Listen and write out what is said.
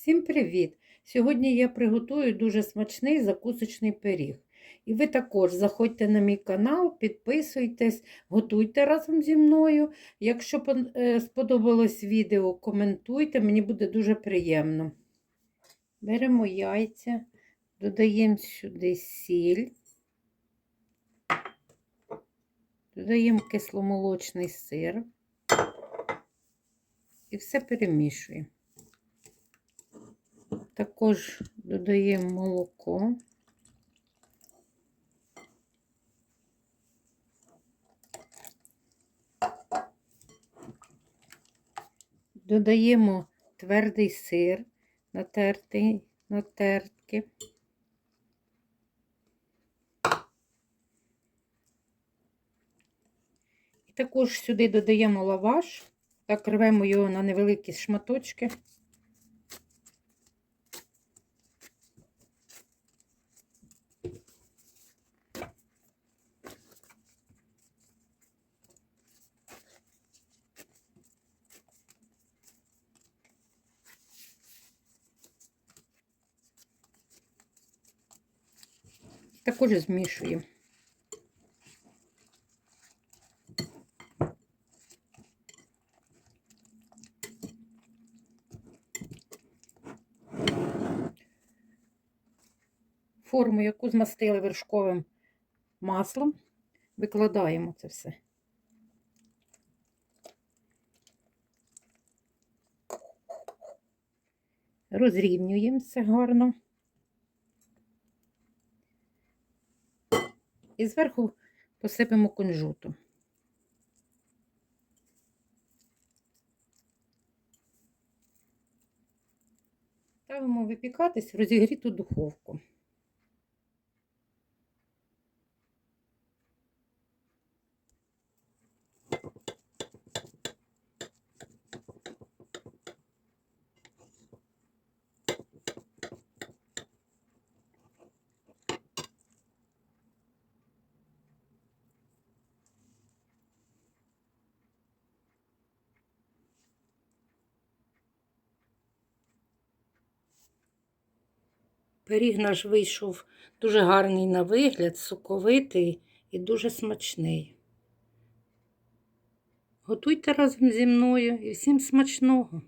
Всім привіт! Сьогодні я приготую дуже смачний закусочний пиріг. І ви також заходьте на мій канал, підписуйтесь, готуйте разом зі мною. Якщо е, сподобалось відео, коментуйте, мені буде дуже приємно. Беремо яйця, додаємо сюди сіль, додаємо кисломолочний сир і все перемішуємо. Також додаємо молоко. Додаємо твердий сир, натертий на тертки. І також сюди додаємо лаваш, так рвемо його на невеликі шматочки. Також змішуємо. Форму, яку змастили вершковим маслом, викладаємо це все. Розрівнюємо все гарно. І зверху посипемо кунжуту. Ставимо випікатись розігріту духовку. Пиріг наш вийшов дуже гарний на вигляд, соковитий і дуже смачний. Готуйте разом зі мною і всім смачного!